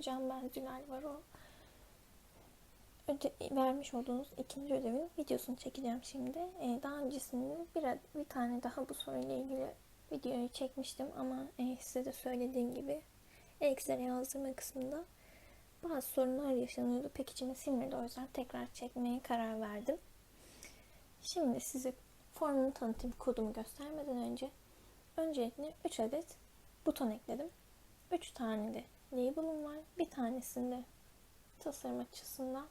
Can Ben Zülal var o. Öde, vermiş olduğunuz ikinci ödevin videosunu çekeceğim şimdi. Ee, daha öncesinde bir, bir tane daha bu soruyla ilgili videoyu çekmiştim ama e, size de söylediğim gibi Excel'e yazdırma kısmında bazı sorunlar yaşanıyordu. Pek içime sinmedi o yüzden tekrar çekmeye karar verdim. Şimdi size formun tanıtım kodumu göstermeden önce öncelikle 3 adet buton ekledim. 3 tane de tanesinde tasarım açısından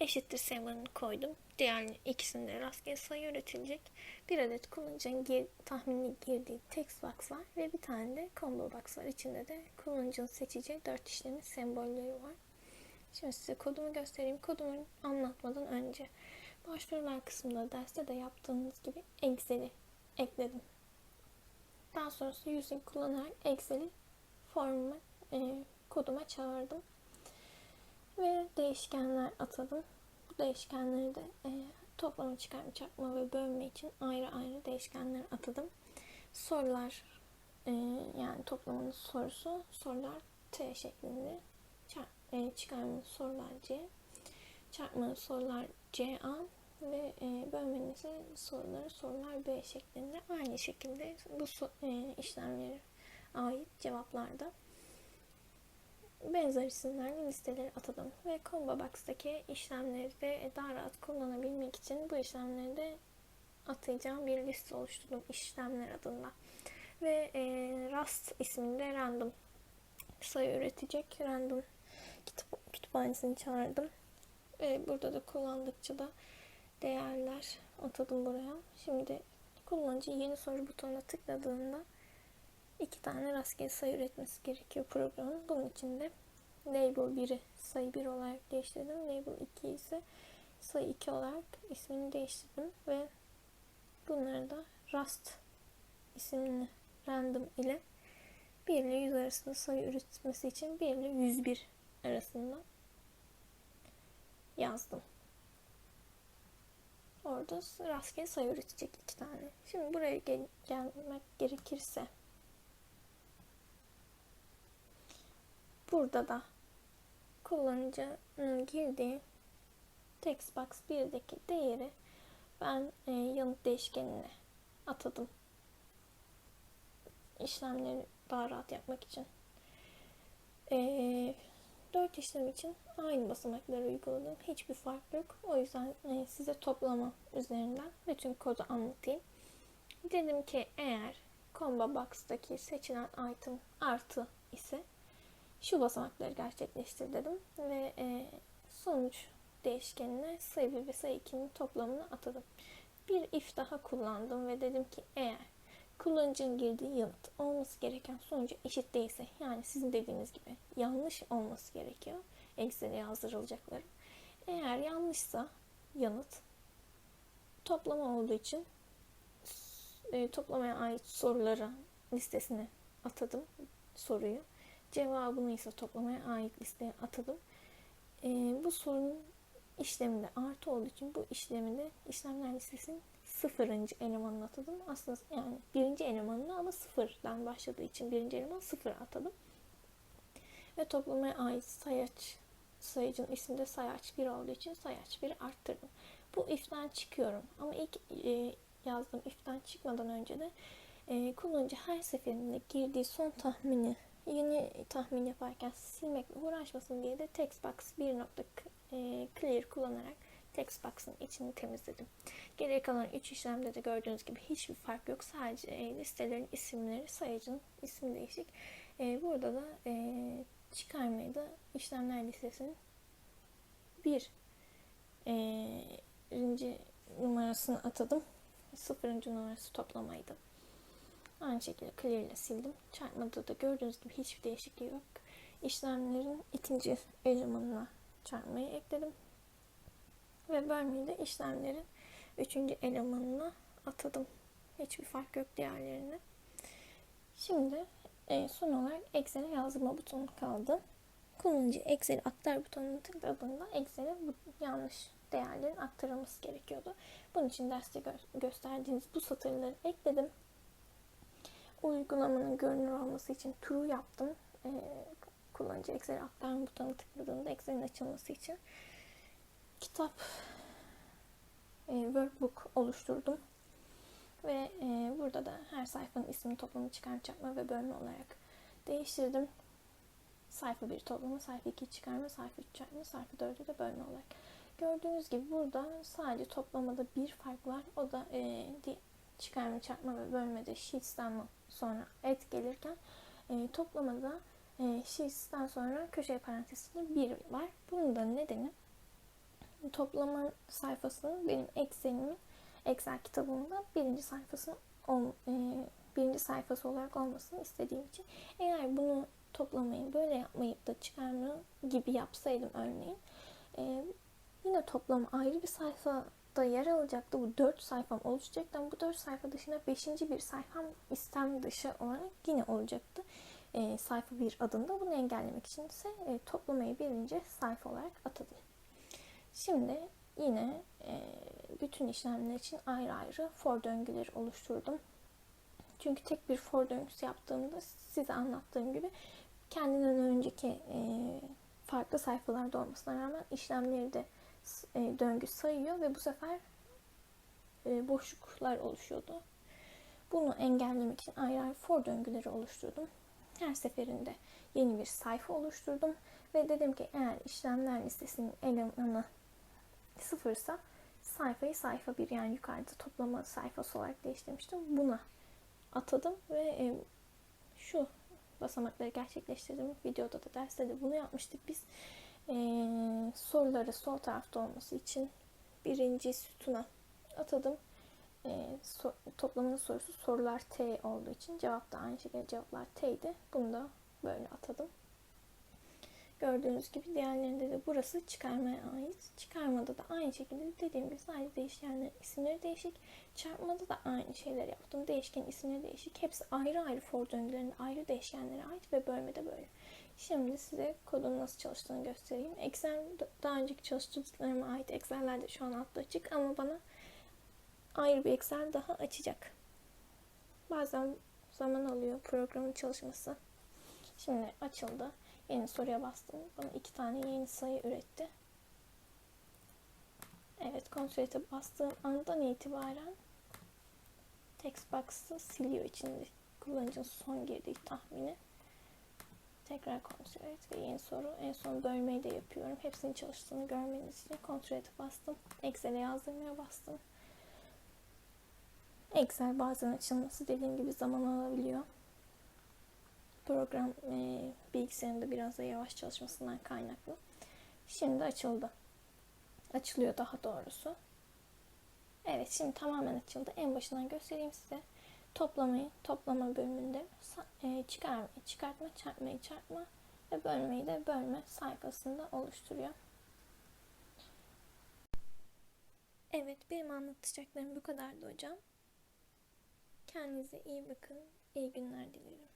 eşittir sembolünü koydum. Diğer ikisinde rastgele sayı üretilecek. Bir adet kullanıcının gir, tahmini girdiği text box var ve bir tane de combo box var. İçinde de kullanıcının seçeceği 4 işlemin sembolleri var. Şimdi size kodumu göstereyim. Kodumu anlatmadan önce başvurular kısmında derste de yaptığımız gibi Excel'i ekledim. Daha sonrası using kullanarak Excel'i formuma, e, koduma çağırdım. Ve değişkenler atadım. Bu değişkenleri de e, toplama, çıkarma, çarpma ve bölme için ayrı ayrı değişkenler atadım. Sorular e, yani toplamanın sorusu sorular T şeklinde. Çarp, e, çıkarmanın sorular C. Çarpmanın sorular CA ve e, bölmenin ise soruları sorular B şeklinde. Aynı şekilde bu so, e, işlemlere ait cevaplarda benzer isimlerle listeleri atadım. Ve Combo Box'taki işlemleri de daha rahat kullanabilmek için bu işlemleri de atayacağım bir liste oluşturdum işlemler adında. Ve e, Rust isminde random sayı üretecek random kitap, kütüphanesini çağırdım. Ve burada da kullandıkça da değerler atadım buraya. Şimdi kullanıcı yeni soru butonuna tıkladığında iki tane rastgele sayı üretmesi gerekiyor programın. Bunun için de label 1'i sayı 1 olarak değiştirdim. Label 2 ise sayı 2 olarak ismini değiştirdim ve bunları da Rust isimli random ile 1 ile 100 arasında sayı üretmesi için 1 ile 101 arasında yazdım. Orada rastgele sayı üretecek iki tane. Şimdi buraya gel gelmek gerekirse burada da kullanıcının girdiği text box 1'deki değeri ben e, yanıt değişkenine atadım. İşlemleri daha rahat yapmak için. E, 4 işlem için aynı basamakları uyguladım. Hiçbir fark yok. O yüzden e, size toplama üzerinden bütün kodu anlatayım. Dedim ki eğer combo box'taki seçilen item artı ise şu basamakları gerçekleştir dedim ve e, sonuç değişkenine sayı 1 ve sayı 2'nin toplamını atadım. Bir if daha kullandım ve dedim ki eğer kullanıcının girdiği yanıt olması gereken sonucu eşit değilse yani sizin dediğiniz gibi yanlış olması gerekiyor Excel'e yazdırılacakları. Eğer yanlışsa yanıt toplama olduğu için e, toplamaya ait soruları listesine atadım soruyu. Cevabını ise toplamaya ait listeye atadım. E, bu sorunun işleminde artı olduğu için bu işleminde işlemler listesinin sıfırıncı elemanını atadım. Aslında yani birinci elemanını ama sıfırdan başladığı için birinci eleman sıfır atadım. Ve toplamaya ait sayaç sayıcının isminde sayaç 1 olduğu için sayaç 1'i arttırdım. Bu if'ten çıkıyorum. Ama ilk e, yazdığım if'ten çıkmadan önce de e, kullanıcı her seferinde girdiği son tahmini yeni tahmin yaparken silmekle uğraşmasın diye de textbox 1 nokta e, clear kullanarak text box'ın içini temizledim. Geriye kalan 3 işlemde de gördüğünüz gibi hiçbir fark yok. Sadece e, listelerin isimleri, sayıcının ismi değişik. E, burada da çıkarmayı da işlemler listesinin bir birinci numarasını atadım. Sıfırıncı numarası toplamaydı. Aynı şekilde clear ile sildim. Çarpmada da gördüğünüz gibi hiçbir değişikliği yok. İşlemlerin ikinci elemanına çarpmayı ekledim. Ve bölmeyi de işlemlerin üçüncü elemanına atadım. Hiçbir fark yok diğerlerine. Şimdi e, son olarak Excel'e yazma butonu kaldı. Kullanıcı Excel aktar butonuna tıkladığında Excel'e yanlış değerlerin aktarılması gerekiyordu. Bunun için derste gö- gösterdiğiniz bu satırları ekledim. Uygulamanın görünür olması için true yaptım. E, kullanıcı Excel'e aktarma butonu tıkladığında Excel'in açılması için kitap e, workbook oluşturdum. Ve e, burada da her sayfanın ismini toplamı çıkarma çarpma ve bölme olarak değiştirdim. Sayfa 1 toplama, sayfa 2 çıkarma, sayfa 3 çarpma, sayfa 4'ü de bölme olarak. Gördüğünüz gibi burada sadece toplamada bir fark var. O da e, çıkarma, çarpma ve bölmede sheets'ten sonra et gelirken e, toplamada e, sheets'ten sonra köşe parantezinde 1 var. Bunun da nedeni toplama sayfasının benim Excel'imin Excel kitabımda birinci sayfası ol, e, birinci sayfası olarak olmasını istediğim için eğer bunu toplamayı böyle yapmayıp da çıkarma gibi yapsaydım örneğin e, yine toplam ayrı bir sayfada yer alacaktı. Bu 4 sayfam oluşacaktı ama bu 4 sayfa dışında 5. bir sayfam istem dışı olarak yine olacaktı. E, sayfa 1 adında bunu engellemek için ise e, toplamayı birinci sayfa olarak atadım. Şimdi yine e, bütün işlemler için ayrı ayrı for döngüleri oluşturdum. Çünkü tek bir for döngüsü yaptığımda size anlattığım gibi kendinden önceki e, farklı sayfalarda olmasına rağmen işlemleri de döngü sayıyor ve bu sefer e, boşluklar oluşuyordu. Bunu engellemek için ayrı ayrı for döngüleri oluşturdum. Her seferinde yeni bir sayfa oluşturdum ve dedim ki eğer işlemler listesinin elemanı sıfırsa sayfayı sayfa bir yani yukarıda toplama sayfası olarak değiştirmiştim. Buna atadım ve e, şu basamakları gerçekleştirdim. Videoda da derste de bunu yapmıştık biz. E, soruları sol tarafta olması için birinci sütuna atadım. E, so, toplamanın sorusu sorular T olduğu için cevap da aynı şekilde cevaplar T'ydi. Bunu da böyle atadım. Gördüğünüz gibi diğerlerinde de burası çıkarmaya ait. Çıkarmada da aynı şekilde dediğim gibi sadece değişkenlerin isimleri değişik. Çarpmada da aynı şeyler yaptım. Değişken isimleri değişik. Hepsi ayrı ayrı for döngülerinde ayrı değişkenlere ait ve bölmede böyle. Şimdi size kodun nasıl çalıştığını göstereyim. Excel daha önceki çalıştırdıklarıma ait Excel'ler de şu an altta açık ama bana ayrı bir Excel daha açacak. Bazen zaman alıyor programın çalışması. Şimdi açıldı. Yeni soruya bastım. Bana iki tane yeni sayı üretti. Evet, Consulat'a bastığım andan itibaren text box'ı siliyor içinde kullanıcının son girdiği tahmini. Tekrar Consulat ve yeni soru. En son bölmeyi de yapıyorum. Hepsinin çalıştığını görmeniz için Consulat'a bastım. Excel'e yazdırmaya bastım. Excel bazen açılması dediğim gibi zaman alabiliyor program e, bilgisayarında biraz da yavaş çalışmasından kaynaklı. Şimdi açıldı. Açılıyor daha doğrusu. Evet şimdi tamamen açıldı. En başından göstereyim size. Toplamayı toplama bölümünde e, çıkarmayı çıkartma, çarpmayı çarpma ve bölmeyi de bölme sayfasında oluşturuyor. Evet benim anlatacaklarım bu kadardı hocam. Kendinize iyi bakın. İyi günler dilerim.